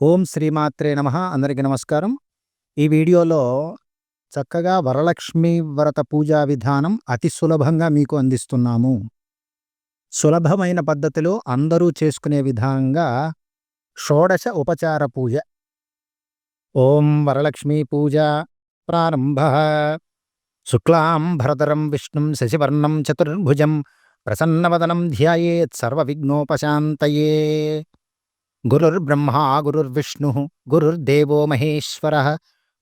ఓం శ్రీమాత్రే నమ. అందరికీ నమస్కారం. ఈ వీడియోలో చక్కగా వరలక్ష్మి వ్రత పూజా విధానం అతి సులభంగా మీకు అందిస్తున్నాము. సులభమైన పద్ధతిలో అందరూ చేసుకునే విధంగా షోడశ ఉపచార పూజ. ఓం వరలక్ష్మీ పూజ ప్రారంభ. శుక్లాం భరతరం విష్ణుం శశివర్ణం చతుర్భుజం ప్రసన్నవదనం ధ్యాయేత్ సర్వవిఘ్నోపశాంతయే. గురుర్బ్రహ్మా గురుర్విష్ణు గురుర్దేవో మహేశ్వర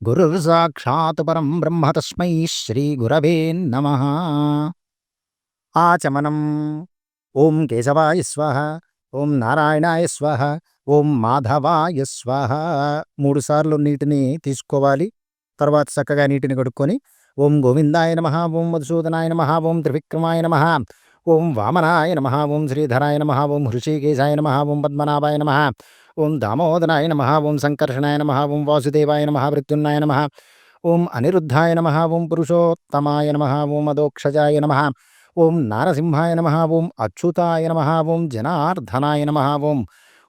గురుర్సాక్షాత్ పరం బ్రహ్మ తస్మై శ్రీ గురవే నమ ఆచమనం ఓం కేశవాయ స్వాహ ఓం నారాయణాయ స్వాహ ఓం మాధవాయ స్వహ మూడు సార్లు నీటిని తీసుకోవాలి. తర్వాత చక్కగా నీటిని కడుక్కొని ఓం గోవిందాయ నమ ఓం మధుసూదనాయ నమ ఓం త్రివిక్రమాయ నమ ఓం వామనాయ నమ ఓం శ్రీధరాయ నమ ఓం హృషికేశాయ నమ ఓం పద్మనాభాయ నమ ఓం దామోదరాయ నమ ఓం సంకర్షణాయ నమ ఓం వాసుదేవాయ నమ మృత్యున్నాయ నమ ఓం అనిరుద్ధాయ నమ ఓం పురుషోత్తమాయ నమ ఓం అదోక్షజాయ నమ ఓం నారసింహాయ నమ ఓం అచ్యుతాయ నమ ఓం జనార్దనాయ నమ ఓం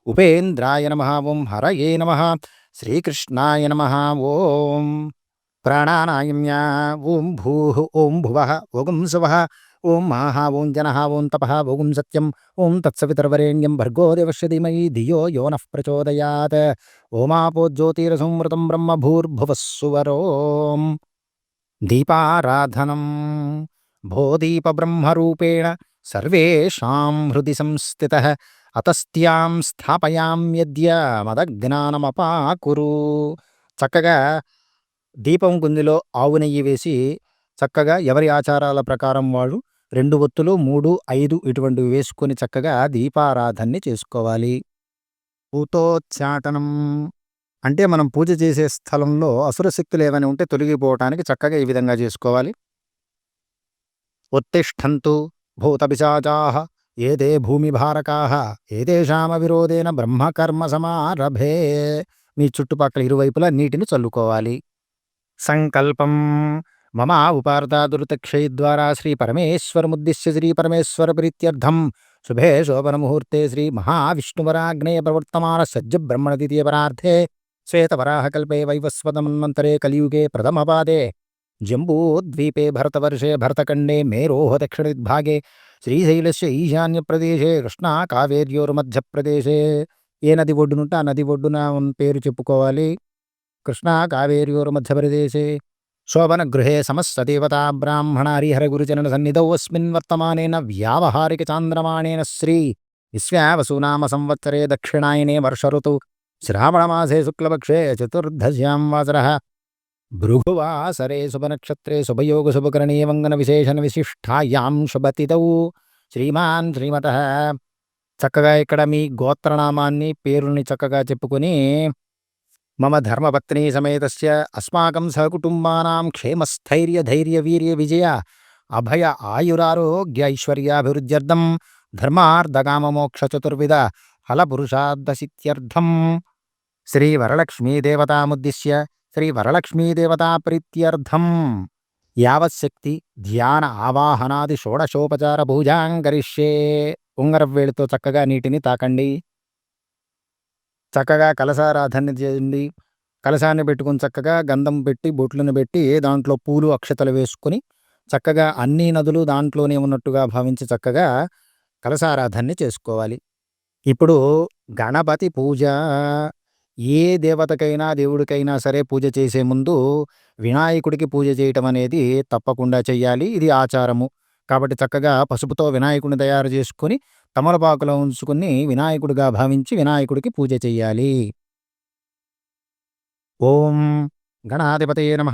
ఉపేంద్రాయ నమ ఓం హరయే నమ శ్రీకృష్ణాయ నమ ఓం ప్రాణానాయమ్యా ఓం భూ ఓం భువ ఓగం శువ ఓం మాహా ఓం జన ఓం తప ఓం సత్యం ఓం తత్సవితర్వరేణ్యం భర్గో దేవస్య ధీమహి ధియో యో నః ప్రచోదయాత్ ఓమాపో జ్యోతిరసంవృతం బ్రహ్మ భూర్భువస్సువరోం దీపారాధనం భోదీపబ్రహ్మరూపేణ సర్వేషాం హృది సంస్థిత అతస్త్యాం స్థాపయామ్యద్య మదజ్ఞానమపాకురు చక్కగా దీపం గుందిలో ఆవు నెయ్యి వేసి చక్కగా ఎవరి ఆచారాల ప్రకారం వాళ్ళు రెండు ఒత్తులు మూడు ఐదు ఇటువంటివి వేసుకొని చక్కగా దీపారాధనని చేసుకోవాలి. పూతోచ్చాటనం. అంటే మనం పూజ చేసే స్థలంలో అసురశక్తులు ఏమైనా ఉంటే తొలగిపోవటానికి చక్కగా ఈ విధంగా చేసుకోవాలి. ఉత్తిష్టంతు భూతపిశాచాః ఏదే భూమిభారకాః ఏదేషామ విరోధేన బ్రహ్మకర్మ సమారభే. మీ చుట్టుపక్కల ఇరువైపులా నీటిని చల్లుకోవాలి. సంకల్పం. మమ ఉపార్దాదురుతక్షయ ద్వారా శ్రీ పరమేశ్వరముద్దిశ్య శ్రీ పరమేశ్వర ప్రీత్యర్థం శుభే శోభన ముహూర్తే శ్రీ మహావిష్ణువరాగ్నేయ ప్రవర్తమాన సజ్జ బ్రహ్మణ ద్వితీయ పరార్థే శ్వేతవరాహకల్పే వైవస్వతమన్వంతరే కలియుగే ప్రథమపాదే జంబూద్వీపే భరతవర్షే భరతఖండే మేరోహ దక్షిణదిగ్భాగే శ్రీశైలస్య ఈశాన్యప్రదేశే కృష్ణా కావేర్యోర్మధ్యప్రదేశే ఏ నది ఒడ్డునుంటే ఆ నది ఒడ్డున ఉన్న పేరు చెప్పుకోవాలి కృష్ణా కావేర్యోర్ మధ్యప్రదేశే శోభనగృహే సమస్తదేవతా బ్రాహ్మణ సన్నిధౌ అస్మిన్ వర్తమానేన వ్యావహారిక చాంద్రమాణేన శ్రీ విశ్వావసునామ సంవత్సరే దక్షిణాయనే వర్షఋతు శ్రావణమాసే శుక్లపక్షే చతుర్దశ్యాం వాసర భృగువాసరే శుభనక్షత్రే శుభయోగ శుభకరణే వంగన విశేషణ విశిష్టాయాం శుభతిథౌ శ్రీమాన్ శ్రీమత చక్కగా ఇక్కడ మీ గోత్రనామాన్ని పేరుని చక్కగా చెప్పుకుని మమ ధర్మపత్ని సమేతస్య అస్మాకం సహకుటుంబానాం క్షేమస్థైర్య ధైర్య వీర్య విజయ అభయ ఆయురారోగ్య ఐశ్వర్యాభివృద్ధ్యర్థం ధర్మార్థకామమోక్ష చతుర్విధ ఫలపురుషార్థసిత్యర్థం శ్రీ వరలక్ష్మీదేవతాముద్దిశ్య శ్రీ వరలక్ష్మీదేవతా యావశక్తి ధ్యాన ఆవాహనాది షోడశోపచార పూజాం కరిష్యే చక్కగా నీటిని తాకండి। చక్కగా కలశారాధన చేయండి. కలశాన్ని పెట్టుకుని చక్కగా గంధం పెట్టి బొట్లను పెట్టి దాంట్లో పూలు అక్షతలు వేసుకొని చక్కగా అన్ని నదులు దాంట్లోనే ఉన్నట్టుగా భావించి చక్కగా కలశారాధనని చేసుకోవాలి. ఇప్పుడు గణపతి పూజ. ఏ దేవతకైనా దేవుడికైనా సరే పూజ చేసే ముందు వినాయకుడికి పూజ చేయటం అనేది తప్పకుండా చెయ్యాలి. ఇది ఆచారము. కాబట్టి చక్కగా పసుపుతో వినాయకుడిని తయారు చేసుకొని తమలపాకులో ఉంచుకుని వినాయకుడిగా భావించి వినాయకుడికి పూజ చెయ్యాలి. ఓం గణాధిపతే నమ.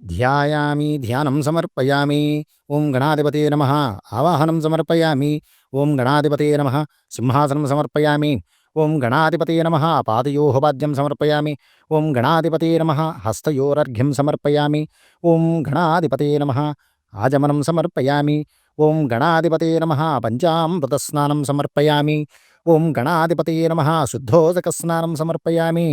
ధ్యాయామి ధ్యానం సమర్పయామి. ఓం గణాధిపతే నమ. ఆవాహనం సమర్పయామి. ఓం గణాధిపతే నమ. సింహాసనం సమర్పయామి. ఓం గణాధిపతే నమ. పాదయోహపాద్యం సమర్పయామి. ఓం గణాధిపతే నమ. హస్తయోరర్ఘ్యం సమర్పయామి. ఓం గణాధిపతే నమ. ఆజమనం సమర్పయామి. ఓం గణాధిపతే నమ పంచామృతస్నానం సమర్పయామి. ఓం గణాధిపతయే నమ శుద్ధోదకస్నానం సమర్పయామి.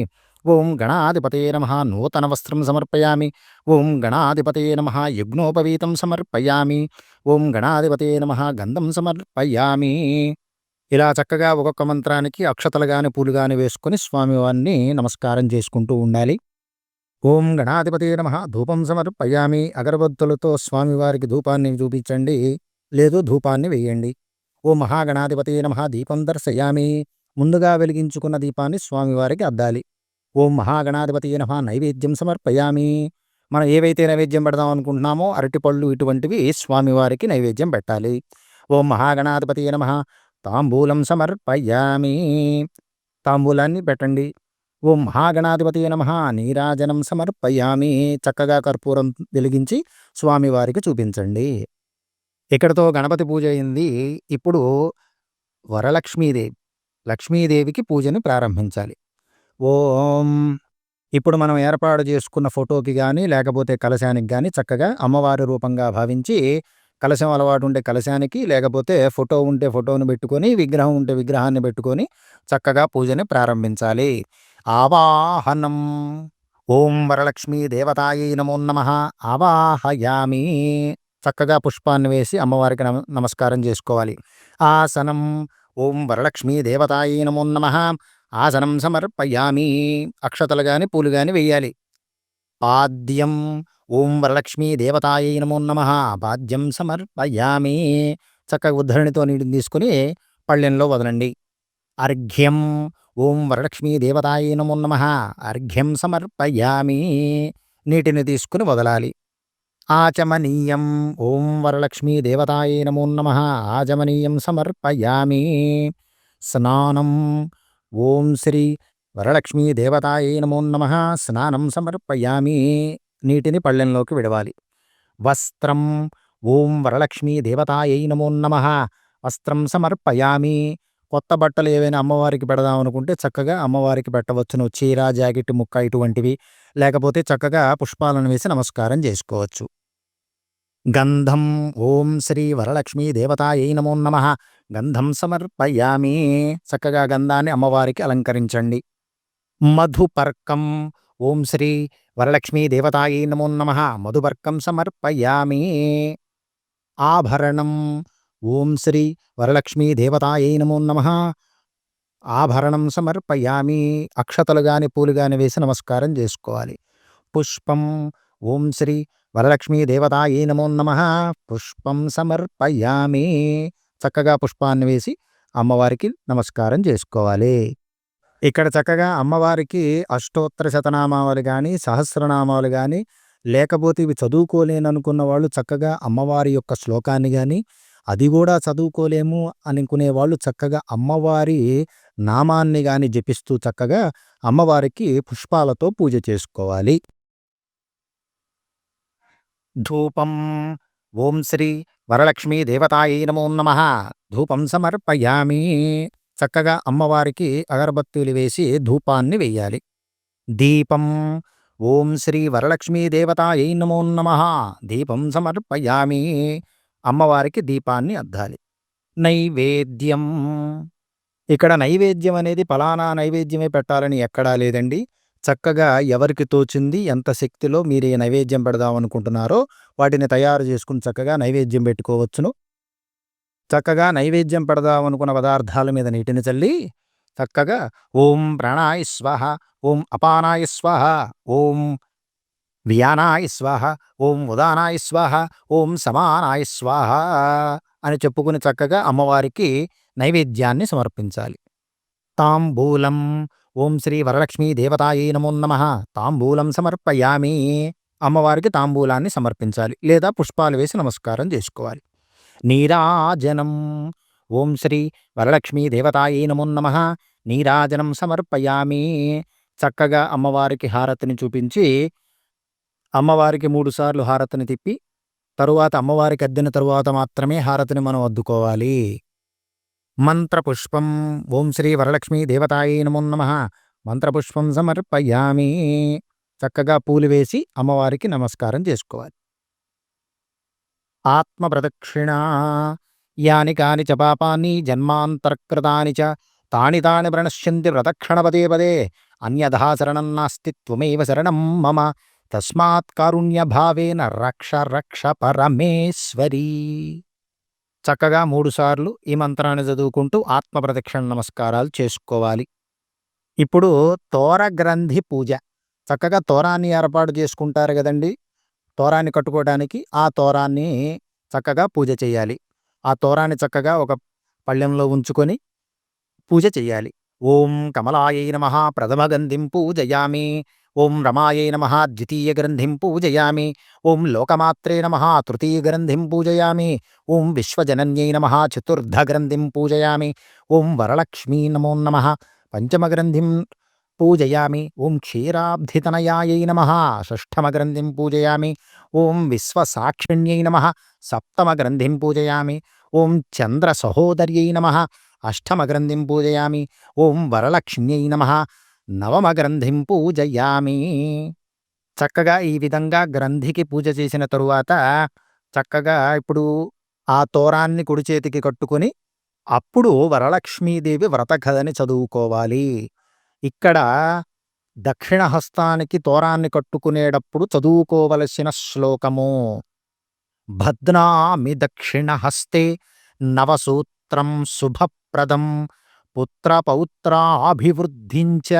ఓం గణాధిపతే నమ నూతన వస్త్రం సమర్పయామి. ఓం గణాధిపతే నమ యజ్ఞోపవీతం సమర్పయామి. ఓం గణాధిపతే నమ గంధం సమర్పయామి. ఇలా చక్కగా ఒక్కొక్క మంత్రానికి అక్షతలు గాని పూలు గాని వేసుకొని స్వామివారిని నమస్కారం చేసుకుంటూ ఉండాలి. ఓం గణాధిపతి నమ ధూపం సమర్పయామి. అగరబత్తులతో స్వామివారికి ధూపాన్ని చూపించండి. లేదు ధూపాన్ని వేయండి ఓ మహాగణాధిపతి నమ దీపం దర్శయామి. ముందుగా వెలిగించుకున్న దీపాన్ని స్వామివారికి అద్దాలి. ఓం మహాగణాధిపతి నమ నైవేద్యం సమర్పయామి. మనం ఏవైతే నైవేద్యం పెడదాం అనుకుంటున్నామో అరటిపళ్ళు ఇటువంటివి స్వామివారికి నైవేద్యం పెట్టాలి. ఓం మహాగణాధిపతి నమ తాంబూలం సమర్పయామి. తాంబూలాన్ని పెట్టండి. ఓం మహాగణాధిపతి నమ నీరాజనం సమర్పయామి. చక్కగా కర్పూరం వెలిగించి స్వామివారికి చూపించండి. ఇక్కడతో గణపతి పూజ అయింది. ఇప్పుడు వరలక్ష్మీదేవి లక్ష్మీదేవికి పూజను ప్రారంభించాలి. ఓం. ఇప్పుడు మనం ఏర్పాటు చేసుకున్న ఫోటోకి కానీ లేకపోతే కలశానికి కానీ చక్కగా అమ్మవారి రూపంగా భావించి కలశం అలవాటు ఉంటే కలశానికి లేకపోతే ఫోటో ఉంటే ఫోటోను పెట్టుకొని విగ్రహం ఉంటే విగ్రహాన్ని పెట్టుకొని చక్కగా పూజని ప్రారంభించాలి. ఆవాహనం. ఓం వరలక్ష్మీ దేవతాయి నమో నమ. ఆవాహయామి. చక్కగా పుష్పాన్ని వేసి అమ్మవారికి నమ నమస్కారం చేసుకోవాలి. ఆసనం ఓం వరలక్ష్మీ దేవతాయి నమో నమ. ఆసనం సమర్పయామి. అక్షతలు గాని పూలు గాని వేయాలి. పాద్యం ఓం వరలక్ష్మీ దేవతాయ నమో నమ. పాద్యం సమర్పయామి. చక్కగా ఉద్ధరణితో నీటిని తీసుకుని పళ్ళెంలో వదలండి. అర్ఘ్యం ఓం వరలక్ష్మీ దేవతాయ నమో నమ. అర్ఘ్యం సమర్పయామి. నీటిని తీసుకుని వదలాలి. ఆచమనీయం ఓం వరలక్ష్మీ దేవతాయే నమో నమ ఆచమనీయం సమర్పయామి స్నానం ఓం శ్రీ వరలక్ష్మీ దేవతాయే నమో నమ స్నానం సమర్పయామి నీటిని పళ్ళెంలోకి విడవాలి వస్త్రం ఓం వరలక్ష్మీ దేవతాయై నమో నమ వస్త్రం సమర్పయామి కొత్త బట్టలు ఏవైనా అమ్మవారికి పెడదాం అనుకుంటే చక్కగా అమ్మవారికి పెట్టవచ్చును. చీర జాకెట్ ముక్క ఇటువంటివి. లేకపోతే చక్కగా పుష్పాలను వేసి నమస్కారం చేసుకోవచ్చు. గంధం ఓం శ్రీ వరలక్ష్మీ దేవతాయై నమో నమ. గంధం సమర్పయామి. చక్కగా గంధాన్ని అమ్మవారికి అలంకరించండి. మధుపర్కం ఓం శ్రీ వరలక్ష్మీ దేవతాయై నమో నమ. మధుపర్కం సమర్పయామి. ఆభరణం ఓం శ్రీ వరలక్ష్మీ దేవతాయై నమో నమ. ఆభరణం సమర్పయామి. అక్షతలు గాని పూలు గాని వేసి నమస్కారం చేసుకోవాలి. పుష్పం ఓం శ్రీ వరలక్ష్మీ దేవతాయై నమో నమ. పుష్పం సమర్పయామి. చక్కగా పుష్పాన్ని వేసి అమ్మవారికి నమస్కారం చేసుకోవాలి. ఇక్కడ చక్కగా అమ్మవారికి అష్టోత్తర శతనామాలు కానీ సహస్రనామాలు కానీ లేకపోతే ఇవి చదువుకోలేననుకున్న వాళ్ళు చక్కగా అమ్మవారి యొక్క శ్లోకాన్ని కానీ అది కూడా చదువుకోలేము అనుకునే వాళ్ళు చక్కగా అమ్మవారి నామాన్ని కానీ జపిస్తూ చక్కగా అమ్మవారికి పుష్పాలతో పూజ చేసుకోవాలి. ధూపం. ఓం శ్రీ వరలక్ష్మీ దేవతాయై నమో నమ. ధూపం సమర్పయామి. చక్కగా అమ్మవారికి అగరబత్తులు వేసి ధూపాన్ని వెయ్యాలి దీపం. ఓం శ్రీ వరలక్ష్మీ దేవతాయై నమో నమ. దీపం సమర్పయామి. అమ్మవారికి దీపాన్ని అద్దాలి. నైవేద్యం. ఇక్కడ నైవేద్యం అనేది ఫలానా నైవేద్యమే పెట్టాలని ఎక్కడా లేదండి. చక్కగా ఎవరికి తోచింది ఎంత శక్తిలో మీరు ఈ నైవేద్యం పెడదాం అనుకుంటున్నారో వాటిని తయారు చేసుకుని చక్కగా నైవేద్యం పెట్టుకోవచ్చును. చక్కగా నైవేద్యం పెడదాం అనుకున్న పదార్థాల మీద నీటిని చల్లి చక్కగా ఓం ప్రాణాయ స్వాహ ఓం అపానాయ స్వాహ ఓం వ్యానాయ స్వాహ ఓం ఉదానాయ స్వాహ ఓం సమానాయ స్వాహ అని చెప్పుకుని చక్కగా అమ్మవారికి నైవేద్యాన్ని సమర్పించాలి. తాంబూలం ఓం శ్రీ వరలక్ష్మీ దేవతాయే నమో నమ. తాంబూలం సమర్పయామి. అమ్మవారికి తాంబూలాన్ని సమర్పించాలి లేదా పుష్పాలు వేసి నమస్కారం చేసుకోవాలి. నీరాజనం. ఓం శ్రీ వరలక్ష్మీ దేవతాయే నమో నమ. నీరాజనం సమర్పయామి. చక్కగా అమ్మవారికి హారతిని చూపించి అమ్మవారికి మూడుసార్లు హారతిని తిప్పి తరువాత అమ్మవారికి అద్దిన తరువాత మాత్రమే హారతిని మనం అద్దుకోవాలి. మంత్రపుష్పం. ఓం శ్రీ వరలక్ష్మీ దేవతాయే నమో నమ. మంత్రపుష్పం సమర్పయామి. చక్కగా పూలు వేసి అమ్మవారికి నమస్కారం చేసుకోవాలి. ఆత్మప్రదక్షిణ. యాని కాని చ పాపాన్ని జన్మాంతర్కృతాని చ తాని తాని ప్రణశ్యంతి ప్రదక్షిణ పదే. పదే అన్యథా శరణం నాస్తి త్వమేవ శరణం మమ. తస్మాత్ కారుణ్యభావేన రక్ష రక్ష పరమేశ్వరీ. చక్కగా మూడుసార్లు ఈ మంత్రాన్ని చదువుకుంటూ ఆత్మ ప్రదక్షిణ నమస్కారాలు చేసుకోవాలి. ఇప్పుడు తోర గ్రంథి పూజ. చక్కగా తోరాన్ని ఏర్పాటు చేసుకుంటారు కదండి. తోరాన్ని కట్టుకోవడానికి ఆ తోరాన్ని చక్కగా పూజ చేయాలి. ఆ తోరాన్ని చక్కగా ఒక పళ్ళెంలో ఉంచుకొని పూజ చెయ్యాలి ఓం కమలాయ నమ ప్రథమ గంధిం పూజయామి. ఓం రమాయే నమ ద్వితీయ గ్రంథిం పూజయామి ఓం లోకమాత్రే నమ తృతీయ గ్రంథిం పూజయామి ఓం విశ్వజనన్యై నమ చతుర్థ గ్రంథిం పూజయామి ఓం వరలక్ష్మీ నమో నమ పంచమగ్రంథిం పూజయామి ఓం క్షీరాబ్ధితనయాయై నమ షష్ఠమగ్రంథిం పూజయామి ఓం విశ్వసాక్షిణ్యై నమ సప్తమగ్రంథిం పూజయామి ఓం చంద్రసహోదర్యై నమ అష్టమగ్రంథిం పూజయామి ఓం వరలక్ష్మ్యై నమ నవమగ్రంథిం పూజయామి. చక్కగా ఈ విధంగా గ్రంథికి పూజ చేసిన తరువాత చక్కగా ఇప్పుడు ఆ తోరాన్ని కుడి చేతికి కట్టుకొని అప్పుడు వరలక్ష్మీదేవి వ్రత కథని చదువుకోవాలి. ఇక్కడ దక్షిణ హస్తానికి తోరాన్ని కట్టుకునేటప్పుడు చదువుకోవలసిన శ్లోకము. భద్నామి దక్షిణ హస్తే నవసూత్రం శుభప్రదం పుత్రపౌత్రాభివృద్ధించ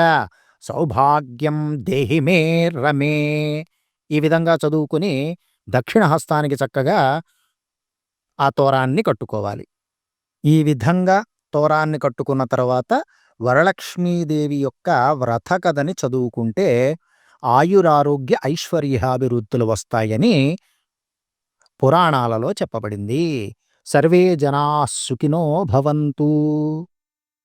సౌభాగ్యం దేహి మే రమే. ఈ విధంగా చదువుకుని దక్షిణ హస్తానికి చక్కగా ఆ తోరాన్ని కట్టుకోవాలి. ఈ విధంగా తోరాన్ని కట్టుకున్న తర్వాత వరలక్ష్మీదేవి యొక్క వ్రత కథని చదువుకుంటే ఆయురారోగ్య ఐశ్వర్యాభివృద్ధులు వస్తాయని పురాణాలలో చెప్పబడింది. సర్వే జనా సుఖినో భవంతు.